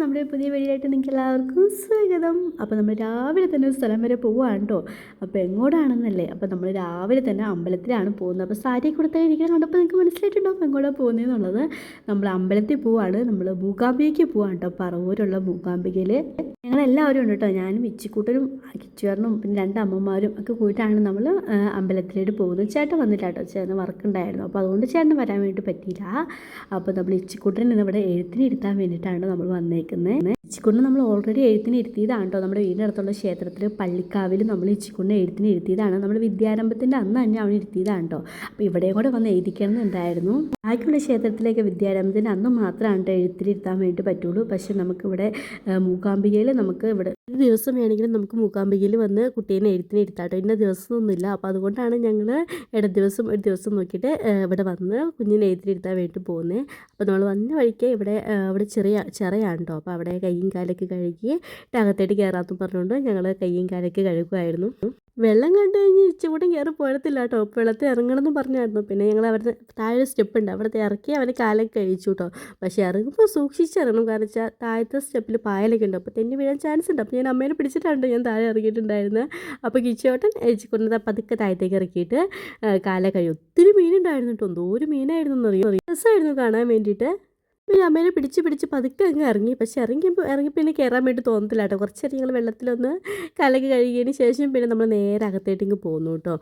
നമ്മുടെ പുതിയ വീഡിയോയായിട്ട് നിങ്ങൾക്ക് എല്ലാവർക്കും സ്വാഗതം. അപ്പോൾ നമ്മൾ രാവിലെ തന്നെ ഒരു സ്ഥലം വരെ പോവുകയാണ് കേട്ടോ അപ്പോൾ എങ്ങോട്ടാണെന്നല്ലേ? അപ്പോൾ നമ്മൾ രാവിലെ തന്നെ അമ്പലത്തിലാണ് പോകുന്നത്. അപ്പോൾ സാരി കൊടുത്ത ഇരിക്കാൻ കണ്ടപ്പോൾ നിങ്ങൾക്ക് മനസ്സിലായിട്ടുണ്ടോ അപ്പോൾ എങ്ങോട്ടാണ് പോകുന്നതെന്നുള്ളത് നമ്മൾ അമ്പലത്തിൽ പോവാണ്. നമ്മൾ മൂകാംബികയ്ക്ക് പോവാണ് കേട്ടോ പറവൂരുള്ള മൂകാംബികയിൽ ഞങ്ങളെല്ലാവരും ഉണ്ട് കേട്ടോ ഞാനും ഇച്ചിക്കൂട്ടരും കിച്ചുവറിനും പിന്നെ രണ്ട് അമ്മമാരും ഒക്കെ കൂടിയിട്ടാണ് നമ്മൾ അമ്പലത്തിലേക്ക് പോകുന്നത്. ചേട്ടൻ വന്നില്ല കേട്ടോ ചേട്ടന് വർക്ക് ഉണ്ടായിരുന്നു. അപ്പോൾ അതുകൊണ്ട് ചേട്ടന് വരാൻ വേണ്ടി പറ്റിയില്ല. അപ്പോൾ നമ്മൾ ഇച്ചിക്കൂട്ടൻ ഇവിടെ എഴുത്തിനിരുത്താൻ വേണ്ടിയിട്ടാണ് നമ്മൾ വന്നേക്കുന്നത് ഇച്ചിക്കുണ്ണ് നമ്മൾ ഓൾറെഡി എഴുത്തിന് ഇരുത്തിയതാണ് കേട്ടോ. നമ്മുടെ വീടിനടുത്തുള്ള ക്ഷേത്രത്തിൽ പള്ളിക്കാവിൽ നമ്മൾ ഇച്ചിക്കുണ്ണ് എഴുത്തിന് ഇരുത്തിയതാണ്. നമ്മൾ വിദ്യാരംഭത്തിന്റെ അന്ന് തന്നെ അവൻ ഇരുത്തിയതാണ് കേട്ടോ. അപ്പോൾ ഇവിടെയും കൂടെ വന്ന് എഴുതിക്കണം എന്നുണ്ടായിരുന്നു ബാക്കിയുള്ള ക്ഷേത്രത്തിലേക്ക് വിദ്യാരംഭത്തിന്റെ അന്ന് മാത്രമാണ് എഴുത്തിലിരുത്താൻ വേണ്ടി പറ്റുള്ളൂ. പക്ഷേ നമുക്കിവിടെ മൂകാംബികയിൽ നമുക്ക് ഇവിടെ ഒരു ദിവസം വേണമെങ്കിലും നമുക്ക് മൂകാംബികയിൽ വന്ന് കുട്ടീനെ എഴുത്തിന് ഇരുത്താട്ടോ ഇന്ന ദിവസമൊന്നുമില്ല. അപ്പോൾ അതുകൊണ്ടാണ് ഞങ്ങൾ ഇട ദിവസം ഒരു ദിവസം നോക്കിയിട്ട് ഇവിടെ വന്ന് കുഞ്ഞിനെ എഴുത്തിലിരുത്താൻ വേണ്ടി പോകുന്നത് അപ്പോൾ നമ്മൾ വന്ന വഴിക്ക് ഇവിടെ ഇവിടെ ചെറിയ ചെറിയ കേട്ടോ. അപ്പോൾ അവിടെ കയ്യും കാലൊക്കെ കഴുകി അകത്തേട്ട് കയറാമെന്ന് പറഞ്ഞുകൊണ്ട് ഞങ്ങൾ കയ്യും കാലൊക്കെ കഴുകുമായിരുന്നു വെള്ളം കണ്ടു കഴിഞ്ഞ് ഇച്ചുകൂടെ കയറി പോയത്തില്ല കേട്ടോ. വെള്ളത്തിൽ ഇറങ്ങണമെന്ന് പറഞ്ഞായിരുന്നു. പിന്നെ ഞങ്ങൾ അവിടുത്തെ താഴെ സ്റ്റെപ്പ് ഉണ്ട്. അവിടുത്തെ ഇറക്കി അവനെ കാലൊക്കെ കഴിച്ചു കേട്ടോ. പക്ഷേ ഇറങ്ങുമ്പോൾ സൂക്ഷിച്ചിറങ്ങണം. കാരണം വെച്ചാൽ താഴത്തെ സ്റ്റെപ്പിൽ പായലൊക്കെ ഉണ്ട്. അപ്പോൾ തെന്നി വീഴാൻ ചാൻസ് ഉണ്ട്. അപ്പോൾ ഞാൻ അമ്മേനെ പിടിച്ചിട്ടുണ്ട് ഞാൻ താഴെ ഇറങ്ങിയിട്ടുണ്ടായിരുന്നത് അപ്പോൾ കിച്ചോട്ടൻ എച്ചിക്കൊണ്ടത് പതുക്കെ താഴത്തേക്ക് ഇറക്കിയിട്ട് കാല കഴിയും ഒത്തിരി മീനുണ്ടായിരുന്നു കേട്ടോ. എന്തോ ഒരു മീനായിരുന്നു എന്നറിയോ? രസമായിരുന്നു കാണാൻ വേണ്ടിയിട്ട്. പിന്നെ അമ്മേനെ പിടിച്ച് പിടിച്ച് പതുക്കെ അങ്ങ് ഇറങ്ങി. പക്ഷെ ഇറങ്ങിയപ്പോൾ ഇറങ്ങി പിന്നെ കയറാൻ വേണ്ടി തോന്നത്തില്ല കേട്ടോ. കുറച്ച് ഞങ്ങൾ വെള്ളത്തിലൊന്ന് കലക്കി കഴുകിയതിന് ശേഷം പിന്നെ നമ്മൾ നേരെ അകത്തേട്ടിങ്ങ് പോന്നു കേട്ടോ.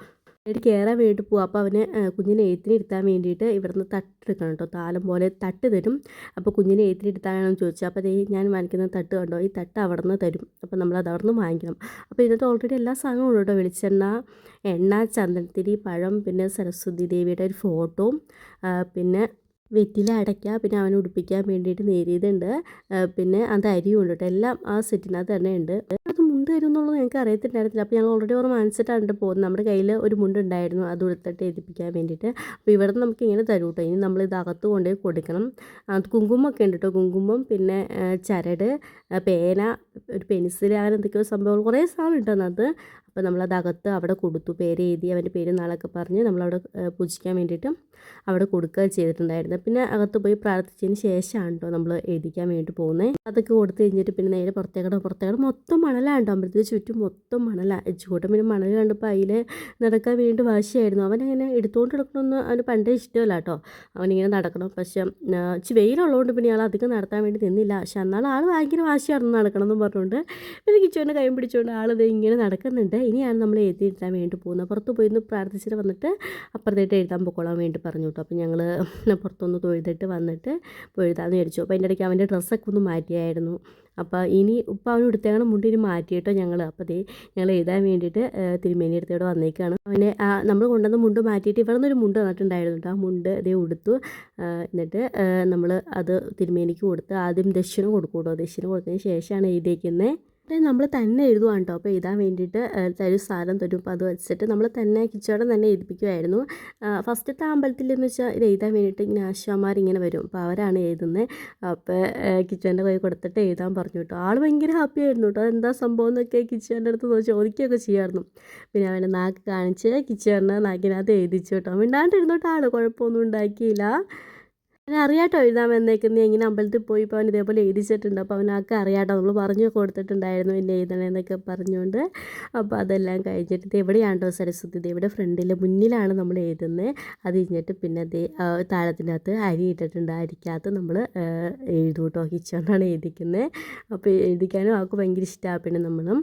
എന്നിട്ട് കയറാൻ വേണ്ടി പോകും അപ്പോൾ അവന് കുഞ്ഞിനെ എഴുത്തിന് ഇരുത്താൻ വേണ്ടിയിട്ട് ഇവിടുന്ന് തട്ടെടുക്കണം കേട്ടോ. താലം പോലെ തട്ട് തരും. അപ്പോൾ കുഞ്ഞിനെ എഴുത്തിന് ഇരുത്താനാണെന്ന് ചോദിച്ചാൽ അപ്പോൾ അതേ ഞാൻ വാങ്ങിക്കുന്ന തട്ട് കണ്ടോ? ഈ തട്ട് അവിടെ നിന്ന് തരും. അപ്പോൾ നമ്മൾ അവിടെ നിന്ന് വാങ്ങിക്കണം. അപ്പോൾ ഇതിനകത്ത് ഓൾറെഡി എല്ലാ സാധനവും ഉണ്ട് കേട്ടോ. വെളിച്ചെണ്ണ എണ്ണ ചന്ദനത്തിരി പഴം പിന്നെ സരസ്വതി ദേവിയുടെ ഒരു ഫോട്ടോ പിന്നെ വെറ്റില അടയ്ക്കുക പിന്നെ അവനെ ഉടുപ്പിക്കാൻ വേണ്ടിയിട്ട് നേരിയതുണ്ട്. പിന്നെ അത് അരിയും ഉണ്ട് എല്ലാം ആ സെറ്റിനകത്ത് തന്നെ ഉണ്ട്. അത് മുണ്ട് തരും എന്നുള്ളത് ഞങ്ങൾക്ക് അറിയത്തില്ലായിരുന്നില്ല. അപ്പോൾ ഞങ്ങൾ ഓൾറെഡി ഓർമ്മ മനസ്സിട്ടാണ് പോകുന്നത്. നമ്മുടെ കയ്യിൽ ഒരു മുണ്ട് ഉണ്ടായിരുന്നു. അത് ഉടുത്തിട്ട് എഴുതിപ്പിക്കാൻ വേണ്ടിയിട്ട്. അപ്പോൾ ഇവിടെ നിന്ന് നമുക്ക് ഇങ്ങനെ തരും കേട്ടോ. ഇനി നമ്മൾ ഇത് അകത്ത് കൊണ്ടുപോയി കൊടുക്കണം. അത് കുങ്കുമൊക്കെ ഉണ്ട് കേട്ടോ. കുങ്കുമം പിന്നെ ചരട് പേന ഒരു പെൻസിൽ അങ്ങനെ എന്തൊക്കെയോ സംഭവങ്ങൾ കുറേ സാധനം ഉണ്ട് അതിനകത്ത്. അപ്പോൾ നമ്മൾ അകത്ത് അവിടെ കൊടുത്തു. പേര് എഴുതി അവന്റെ പേര് നാളൊക്കെ പറഞ്ഞ് നമ്മളവിടെ പൂജിക്കാൻ വേണ്ടിയിട്ട് അവിടെ കൊടുക്കുക ചെയ്തിട്ടുണ്ടായിരുന്നു. പിന്നെ അകത്ത് പോയി പ്രാർത്ഥിച്ചതിന് ശേഷമാണ് കേട്ടോ നമ്മൾ എഴുതിക്കാൻ വേണ്ടി പോകുന്നത്. അതൊക്കെ കൊടുത്തു കഴിഞ്ഞിട്ട് പിന്നെ നേരെ പുറത്തേക്കട പുറത്തേക്കട മൊത്തം മണലാണ്. കേട്ടോ അമ്പലത്തിന് ചുറ്റും മൊത്തം മണലാണ് എച്ചുകൂട്ടം പിന്നെ മണൽ കണ്ടപ്പോൾ അതിൽ നടക്കാൻ വേണ്ടി വാശിയായിരുന്നു. അവനങ്ങനെ എടുത്തുകൊണ്ട് നടക്കണമെന്ന് അവന് പണ്ടേ ഇഷ്ടമല്ല കേട്ടോ. അവനിങ്ങനെ നടക്കണം. പക്ഷെ ഇച്ചിരി വെയിലുള്ളതുകൊണ്ട് പിന്നെ ആൾ അധികം നടത്താൻ വേണ്ടി നിന്നില്ല. പക്ഷെ എന്നാൽ ആൾ ഭയങ്കര വാശിയായിരുന്നു നടക്കണം എന്ന് പറഞ്ഞുകൊണ്ട്. പിന്നെ കിച്ചുവിന്റെ കൈ പിടിച്ചുകൊണ്ട് ആൾ ഇത് ഇങ്ങനെ നടക്കുന്നുണ്ട്. ഇനിയാണ് നമ്മൾ എഴുതി എഴുതാൻ വേണ്ടി പോകുന്നത്. പുറത്ത് പോയി ഒന്ന് പ്രാർത്ഥിച്ചിട്ട് വന്നിട്ട് അപ്പുറത്തേട്ട് എഴുതാൻ പൊക്കോളാൻ വേണ്ടി പറഞ്ഞു കേട്ടോ. അപ്പോൾ ഞങ്ങൾ പുറത്തൊന്ന് തൊഴുതിട്ട് വന്നിട്ട് പോയി എഴുതാമെന്ന് വിചാരിച്ചു. അപ്പോൾ അതിന്റെ ഇടയ്ക്ക് അവന്റെ ഡ്രസ്സൊക്കെ ഒന്ന് മാറ്റിയായിരുന്നു. അപ്പോൾ ഇനി ഇപ്പം അവൻ എടുത്തേക്കണം മുണ്ടി ഇനി മാറ്റിയിട്ടോ ഞങ്ങൾ അപ്പോൾ ദേ ഞങ്ങൾ എഴുതാൻ വേണ്ടിയിട്ട് തിരുമേനി അടുത്തോടെ വന്നേക്കാണ്. അവനെ ആ നമ്മൾ കൊണ്ടുവന്ന മുണ്ട് മാറ്റിയിട്ട് ഇവിടെ നിന്നൊരു മുണ്ട് തന്നിട്ടുണ്ടായിരുന്നു ആ മുണ്ട് ഇതേ ഉടുത്തു. എന്നിട്ട് നമ്മൾ അത് തിരുമേനിക്ക് കൊടുത്ത് ആദ്യം ദക്ഷിണ കൊടുക്കും കേട്ടോ. ദക്ഷിണ കൊടുത്തതിന് ശേഷമാണ് എഴുതിയേക്കുന്നത് നമ്മൾ തന്നെ എഴുതുവാണ് കേട്ടോ അപ്പോൾ എഴുതാൻ വേണ്ടിയിട്ട് തരും സാധനം തരും. അപ്പോൾ അത് വെച്ചിട്ട് നമ്മൾ തന്നെ കിച്ചോടെ തന്നെ എഴുതിപ്പിക്കുമായിരുന്നു ഫസ്റ്റത്തെ അമ്പലത്തിൽ എന്ന് വെച്ചാൽ ഇത് എഴുതാൻ വേണ്ടിയിട്ട് ഇങ്ങനെ ആശാമാർ ഇങ്ങനെ വരും. അപ്പോൾ അവരാണ് എഴുതുന്നത് അപ്പോൾ കിച്ചോന്റെ കൈ കൊടുത്തിട്ട് എഴുതാൻ പറഞ്ഞു കേട്ടോ ആൾ ഭയങ്കര ഹാപ്പി ആയിരുന്നു കേട്ടോ അതെന്താ സംഭവം എന്നൊക്കെ കിച്ചോന്റെ അടുത്ത് ചോദിക്കുകയൊക്കെ ചെയ്യായിരുന്നു. പിന്നെ അവന്റെ നാക്ക് കാണിച്ച് കിച്ചോറിനെ നാക്കിനകത്ത് എഴുതിച്ചു കേട്ടോ മിണ്ടാണ്ടിരുന്നോട്ടോ ആൾ കുഴപ്പമൊന്നും ഉണ്ടാക്കിയില്ല. അറിയാട്ടോ എഴുതാൻ വന്നേക്കുന്നത് ഇങ്ങനെ അമ്പലത്തിൽ പോയി ഇപ്പോൾ അവൻ ഇതേപോലെ എഴുതിച്ചിട്ടുണ്ട്. അപ്പോൾ അവനൊക്കെ അറിയാട്ടോ. നമ്മൾ പറഞ്ഞു കൊടുത്തിട്ടുണ്ടായിരുന്നു എന്നെ എഴുതണമെന്നൊക്കെ പറഞ്ഞുകൊണ്ട് അപ്പോൾ അതെല്ലാം കഴിഞ്ഞിട്ട് ഇത് എവിടെയാണ്ടോ സരസ്വതി ദേവിയുടെ ഫ്രണ്ടിൽ മുന്നിലാണ് നമ്മൾ എഴുതുന്നത് അത് കഴിഞ്ഞിട്ട് പിന്നെ ദേ താഴത്തിനകത്ത് അരി ഇട്ടിട്ടുണ്ട്. അരിക്കകത്ത് നമ്മൾ എഴുതും കേട്ടോ കിച്ചോണ്ടാണ് എഴുതിക്കുന്നത് അപ്പോൾ എഴുതിക്കാനും അവൾക്ക് ഭയങ്കര ഇഷ്ടമാണ് പിന്നെ നമ്മളും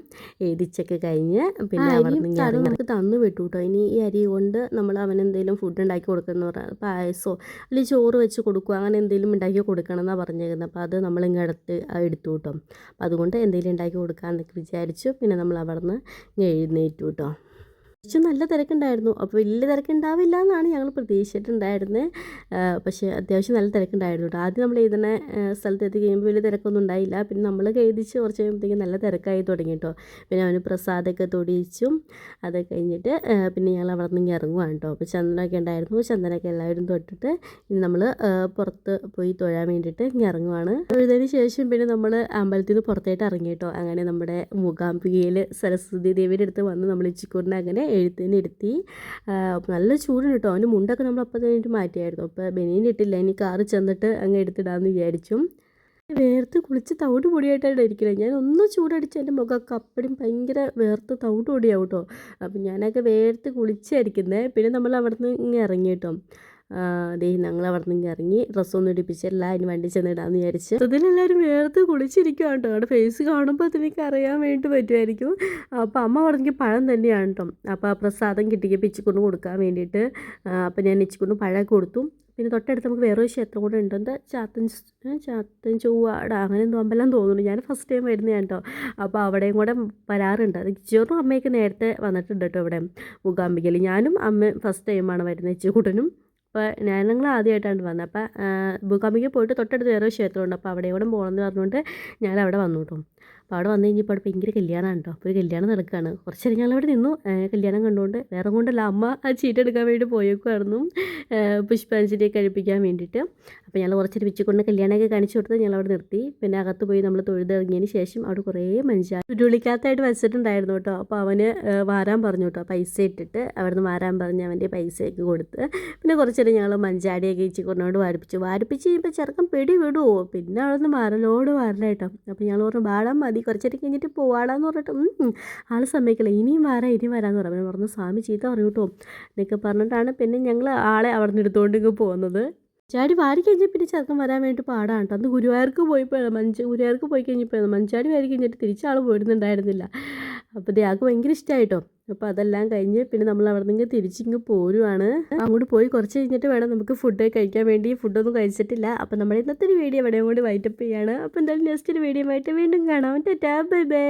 എഴുതിച്ചൊക്കെ കഴിഞ്ഞ് പിന്നെ അവിടെ നിന്ന് നമുക്ക് തന്നു വിട്ടു കേട്ടോ ഇനി ഈ അരി കൊണ്ട് നമ്മൾ അവനെന്തെങ്കിലും ഫുഡ് ഉണ്ടാക്കി കൊടുക്കുന്നു പായസമോ അല്ലെങ്കിൽ ചോറ് വെച്ച് കൊടുക്കുക അങ്ങനെ എന്തെങ്കിലും ഉണ്ടാക്കി കൊടുക്കണം എന്നാണ് പറഞ്ഞേക്കുന്നത് അപ്പോൾ അത് നമ്മളിങ്ങ് എടുത്ത് എടുത്തു കേട്ടോ. അപ്പോൾ അതുകൊണ്ട് എന്തെങ്കിലും ഉണ്ടാക്കി കൊടുക്കാമെന്നൊക്കെ വിചാരിച്ചു. പിന്നെ നമ്മൾ അവിടെ നിന്ന് എഴുന്നേറ്റു കേട്ടോ. അത്യാവശ്യം നല്ല തിരക്കുണ്ടായിരുന്നു. അപ്പോൾ വലിയ തിരക്കുണ്ടാവില്ല എന്നാണ് ഞങ്ങൾ പ്രതീക്ഷിച്ചിട്ടുണ്ടായിരുന്നത്. പക്ഷേ അത്യാവശ്യം നല്ല തിരക്കുണ്ടായിരുന്നു കേട്ടോ. ആദ്യം നമ്മൾ എഴുതുന്ന സ്ഥലത്ത് എത്തി കഴിയുമ്പോൾ വലിയ തിരക്കൊന്നും ഉണ്ടായില്ല. പിന്നെ നമ്മൾ എഴുതിച്ച് കുറച്ച് കഴിയുമ്പോഴത്തേക്കും നല്ല തിരക്കായി തുടങ്ങി കേട്ടോ. പിന്നെ അവന് പ്രസാദമൊക്കെ തൊടിയിച്ചും അത് കഴിഞ്ഞിട്ട് പിന്നെ ഞങ്ങൾ അവിടെ നിന്ന് ഇറങ്ങുവാണ് കേട്ടോ. അപ്പോൾ ചന്ദനമൊക്കെ ഉണ്ടായിരുന്നു. ചന്ദനമൊക്കെ എല്ലാവരും തൊട്ടിട്ട് ഇനി നമ്മൾ പുറത്ത് പോയി തൊഴാൻ വേണ്ടിയിട്ട് ഇറങ്ങുവാണ്. തൊഴുതിന് ശേഷം പിന്നെ നമ്മൾ അമ്പലത്തിൽ നിന്ന് പുറത്തായിട്ട് ഇറങ്ങി കേട്ടോ. അങ്ങനെ നമ്മുടെ മൂകാംബികയിൽ സരസ്വതി ദേവിയുടെ അടുത്ത് വന്ന് നമ്മൾ ഇച്ചിക്കൂറിനെ അങ്ങനെ എഴുത്തിന് ഇരുത്തി നല്ല ചൂടുണ്ട് കേട്ടോ അവന്റെ മുണ്ടൊക്കെ നമ്മൾ അപ്പം കഴിഞ്ഞിട്ട് മാറ്റിയായിരുന്നു. അപ്പോൾ ബനിയൻ ഇട്ടില്ല. ഇനി കാറ് ചെന്നിട്ട് അങ്ങ് എടുത്തിടാമെന്ന് വിചാരിച്ചു. വേർത്ത് കുളിച്ച് തവിട് പൊടിയായിട്ടാണ് ഇരിക്കുന്നത് ഞാൻ ഒന്ന് ചൂടടിച്ച് എന്റെ മുഖമൊക്കെ അപ്പടിയും ഭയങ്കര വേർത്ത് തവിട് പൊടിയാവും കേട്ടോ അപ്പം ഞാനൊക്കെ വേർത്ത് കുളിച്ചായിരിക്കുന്നത് പിന്നെ നമ്മൾ അവിടെ നിന്ന് ഇറങ്ങി കേട്ടോ ദേ ഞങ്ങൾ അവിടെ നിന്ന് ഇറങ്ങി ഡ്രസ്സൊന്നും ഇടിപ്പിച്ചല്ല അതിന് വണ്ടി ചെന്നിടാന്ന് വിചാരിച്ച്. അതിലെല്ലാവരും വേർത്ത് കുളിച്ചിരിക്കുകയാണ് കേട്ടോ അവിടെ ഫേസ് കാണുമ്പോൾ അതിനൊക്കെ അറിയാൻ വേണ്ടി പറ്റുമായിരിക്കും അപ്പോൾ അമ്മ പറഞ്ഞെങ്കിൽ പഴം തന്നെയാണ് കേട്ടോ. അപ്പോൾ ആ പ്രസാദം കിട്ടിയപ്പോൾ ഇച്ചിക്കൊണ്ട് കൊടുക്കാൻ വേണ്ടിയിട്ട് അപ്പോൾ ഞാൻ ഇച്ചിക്കൊണ്ട് പഴം കൊടുത്തു. പിന്നെ തൊട്ടടുത്ത് നമുക്ക് വേറൊരു ക്ഷേത്രം കൂടെ ഉണ്ട്. എന്താ? ചാത്തൻ ചാത്തൻ ചൊവ്വാട. അങ്ങനെ എന്തോ അമ്പലം തോന്നുന്നു. ഞാൻ ഫസ്റ്റ് ടൈം വരുന്നതാണ് കേട്ടോ. അപ്പോൾ അവിടെയും കൂടെ വരാറുണ്ട്. അത് ചെറു അമ്മയൊക്കെ നേരത്തെ വന്നിട്ടുണ്ട് കേട്ടോ ഇവിടെ മൂകാംബികയിൽ ഞാനും അമ്മ ഫസ്റ്റ് ടൈമാണ് വരുന്നത് ഇച്ചിക്കൂട്ടനും അപ്പോൾ ഞാൻ ഞങ്ങൾ ആദ്യമായിട്ടാണ് വന്നത്. അപ്പോൾ ഭൂകമ്പിക്ക് പോയിട്ട് തൊട്ടടുത്ത് വേറെ ക്ഷേത്രമുണ്ട്. അപ്പോൾ അവിടെ കൂടെ പോകണമെന്ന് പറഞ്ഞുകൊണ്ട് ഞാൻ അവിടെ വന്നു കേട്ടോ. അപ്പോൾ അവിടെ വന്നു കഴിഞ്ഞപ്പോൾ അവിടെ ഭയങ്കര കല്യാണമാണ് കേട്ടോ. അപ്പോൾ ഒരു കല്യാണം നടക്കുകയാണ്. കുറച്ച് നേരം ഞങ്ങൾ അവിടെ നിന്നു. കല്യാണം കണ്ടുകൊണ്ട് വേറെ കൊണ്ടല്ല അമ്മ ആ ചീട്ട് എടുക്കാൻ വേണ്ടി പോയേക്കുമായിരുന്നു പുഷ്പാഞ്ജലിയെ കഴിപ്പിക്കാൻ വേണ്ടിയിട്ട്. അപ്പോൾ ഞങ്ങൾ കുറച്ചൊരു പിച്ചിക്കൊണ്ട് കല്യാണമൊക്കെ കാണിച്ചു കൊടുത്ത് ഞങ്ങൾ അവിടെ നിർത്തി. പിന്നെ അകത്ത് പോയി നമ്മൾ തൊഴുതിറങ്ങിയതിന് ശേഷം അവിടെ കുറേ മനുഷ്യ ഉരുളിക്കകത്തായിട്ട് വെച്ചിട്ടുണ്ടായിരുന്നു കേട്ടോ. അപ്പോൾ അവന് വാരാൻ പറഞ്ഞു കേട്ടോ. പൈസ ഇട്ടിട്ട് അവിടുന്ന് വാരാൻ പറഞ്ഞ് അവന്റെ പൈസയൊക്കെ കൊടുത്ത്. പിന്നെ കുറച്ചേരം ഞങ്ങൾ മഞ്ചാടിയൊക്കെ ഇച്ചി കൊണ്ടുകൊണ്ട് വാരിപ്പിച്ചു. വാരിപ്പിച്ച് കഴിയുമ്പോൾ ചെറുക്കൻ പിടി വിടുമോ പിന്നെ അവിടെ നിന്ന് വാരലോട് വാരല കേട്ടോ അപ്പോൾ ഞങ്ങൾ പറഞ്ഞു വാടാൻ മതി. കുറച്ചേരം കഴിഞ്ഞിട്ട് പോവാടാന്ന് പറഞ്ഞിട്ട് ആൾ സമ്മതിക്കില്ല. ഇനിയും വരാം ഇനിയും വരാമെന്ന് പറഞ്ഞു. പറഞ്ഞു സ്വാമി ചീത്ത അറിയൂട്ടോ എന്നൊക്കെ പറഞ്ഞിട്ടാണ് പിന്നെ ഞങ്ങൾ ആളെ അവിടെ നിന്ന് എടുത്തുകൊണ്ട് ഇങ്ങ് പോകുന്നത്. ചാടി വാരി കഴിഞ്ഞാൽ പിന്നെ ചെറുക്കൻ വരാൻ വേണ്ടി പാടാണ് കേട്ടോ. അന്ന് ഗുരുവായൂർക്ക് പോയപ്പോഴാണ് മഞ്ച ഗുരുവായൂർക്ക് പോയി കഴിഞ്ഞപ്പോൾ മഞ്ചാടി വാരി കഴിഞ്ഞിട്ട് തിരിച്ചാൾ പോയിരുന്നുണ്ടായിരുന്നില്ല. അപ്പോൾ ദേഹക്ക് ഭയങ്കര ഇഷ്ടമായിട്ടോ അപ്പോൾ അതെല്ലാം കഴിഞ്ഞ് പിന്നെ നമ്മൾ അവിടെ നിന്ന് തിരിച്ചിങ്ങ് പോരുവാണ്. അങ്ങോട്ട് പോയി കുറച്ച് കഴിഞ്ഞിട്ട് വേണം നമുക്ക് ഫുഡ് കഴിക്കാൻ വേണ്ടി. ഫുഡൊന്നും കഴിച്ചിട്ടില്ല. അപ്പോൾ നമ്മൾ ഇന്നത്തെ ഒരു വീഡിയോ ഇവിടെ കൂടി വൈറ്റപ്പ് ചെയ്യാണ്. അപ്പോൾ എന്തായാലും നെക്സ്റ്റ് ഒരു വീഡിയോ ആയിട്ട് വീണ്ടും കാണാം. Tata bye bye